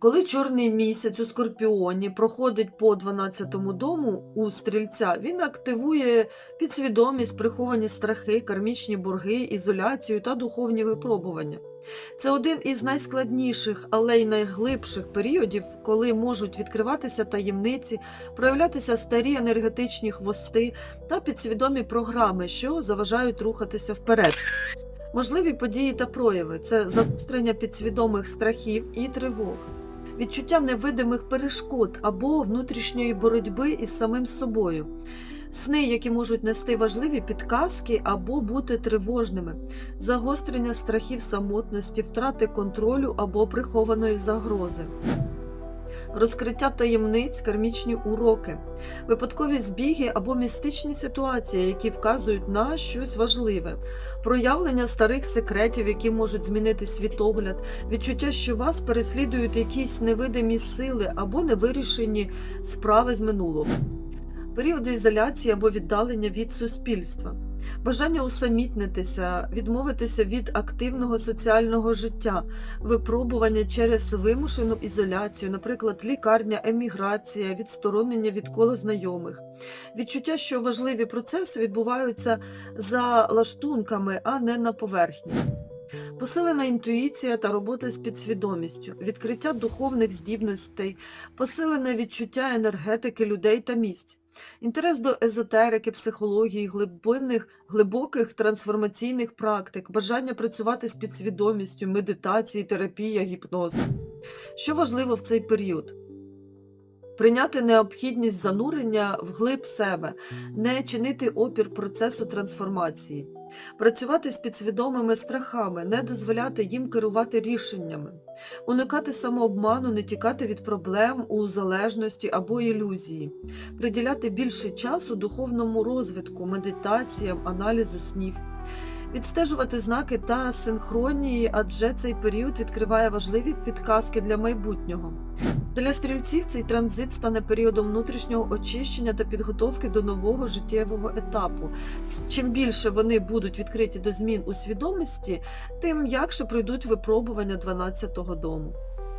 Коли чорний місяць у Скорпіоні проходить по 12-му дому у стрільця, він активує підсвідомість, приховані страхи, кармічні борги, ізоляцію та духовні випробування. Це один із найскладніших, але й найглибших періодів, коли можуть відкриватися таємниці, проявлятися старі енергетичні хвости та підсвідомі програми, що заважають рухатися вперед. Можливі події та прояви це загострення підсвідомих страхів і тривог відчуття невидимих перешкод або внутрішньої боротьби із самим собою, сни, які можуть нести важливі підказки або бути тривожними, загострення страхів самотності, втрати контролю або прихованої загрози. Розкриття таємниць, кармічні уроки, випадкові збіги або містичні ситуації, які вказують на щось важливе, проявлення старих секретів, які можуть змінити світогляд, відчуття, що вас переслідують якісь невидимі сили або невирішені справи з минулого, періоди ізоляції або віддалення від суспільства. Бажання усамітнитися, відмовитися від активного соціального життя, випробування через вимушену ізоляцію, наприклад, лікарня, еміграція, відсторонення від кола знайомих, відчуття, що важливі процеси відбуваються за лаштунками, а не на поверхні. Посилена інтуїція та робота з підсвідомістю, відкриття духовних здібностей, посилене відчуття енергетики людей та місць, інтерес до езотерики, психології, глибинних, глибоких трансформаційних практик, бажання працювати з підсвідомістю, медитації, терапія, гіпноз. Що важливо в цей період? Прийняти необхідність занурення в глиб себе, не чинити опір процесу трансформації, працювати з підсвідомими страхами, не дозволяти їм керувати рішеннями, уникати самообману, не тікати від проблем у залежності або ілюзії, приділяти більше часу духовному розвитку, медитаціям, аналізу снів. Відстежувати знаки та синхронії, адже цей період відкриває важливі підказки для майбутнього. Для стрільців цей транзит стане періодом внутрішнього очищення та підготовки до нового життєвого етапу. Чим більше вони будуть відкриті до змін у свідомості, тим якше пройдуть випробування 12-го дому.